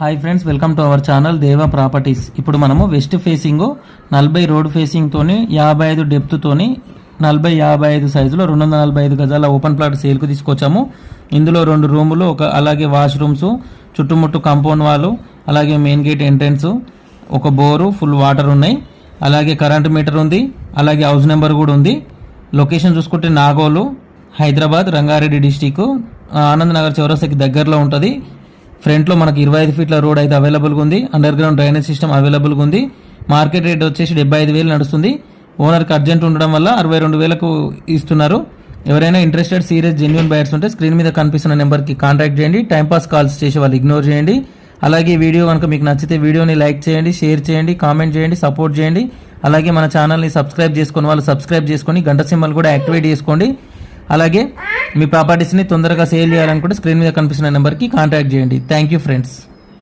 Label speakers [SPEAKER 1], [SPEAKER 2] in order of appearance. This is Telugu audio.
[SPEAKER 1] Hi friends welcome to our channel Deva properties ఇప్పుడు మనము వెస్ట్ ఫేసింగ్ నలభై రోడ్ ఫేసింగ్తోని యాభై ఐదు డెప్త్తోని నలభై యాభై ఐదు సైజులో రెండు వందల నలభై ఐదు గజాల ఓపెన్ ప్లాట్ సేల్కు తీసుకొచ్చాము. ఇందులో రెండు రూములు ఒక అలాగే వాష్రూమ్స్ చుట్టుముట్టు కాంపౌండ్ వాళ్ళు అలాగే మెయిన్ గేట్ ఎంట్రన్స్ ఒక బోరు ఫుల్ వాటర్ ఉన్నాయి. అలాగే కరెంట్ మీటర్ ఉంది అలాగే హౌస్ నెంబర్ కూడా ఉంది. లొకేషన్ చూసుకుంటే నాగోలు హైదరాబాద్ రంగారెడ్డి డిస్టిక్ ఆనంద్ నగర్ చౌరస్తకి దగ్గరలో ఉంటుంది. ఫ్రంట్లో మనకి ఇరవై ఐదు ఫీట్ల రోడ్ అయితే అవైలబుల్గా ఉంది. అండర్ గ్రౌండ్ డ్రైనేజ్ సిస్టమ్ అవైలబుల్గా ఉంది. మార్కెట్ రేట్ వచ్చేసి డెబ్బై ఐదు వేలు నడుస్తుంది. ఓనర్కి అర్జెంట్ ఉండడం వల్ల అరవై రెండు వేలకు ఇస్తున్నారు. ఎవరైనా ఇంట్రెస్టెడ్ సీరియస్ జెన్యున్ బయర్స్ ఉంటే స్క్రీన్ మీద కనిపిస్తున్న నెంబర్కి కాంటాక్ట్ చేయండి. టైంపాస్ కాల్స్ చేసే వాళ్ళు ఇగ్నోర్ చేయండి. అలాగే వీడియో కనుక మీకు నచ్చితే వీడియోని లైక్ చేయండి షేర్ చేయండి కామెంట్ చేయండి సపోర్ట్ చేయండి. అలాగే మన ఛానల్ని సబ్స్క్రైబ్ చేసుకుని వాళ్ళు సబ్స్క్రైబ్ చేసుకొని గంట సింబల్ కూడా యాక్టివేట్ చేసుకోండి. అలాగే మీ ప్రాపర్టీస్ని తొందరగా సేల్ చేయాలనుకుంటే స్క్రీన్ మీద కనిపిస్తున్న నెంబర్కి కాంటాక్ట్ చేయండి. Thank you friends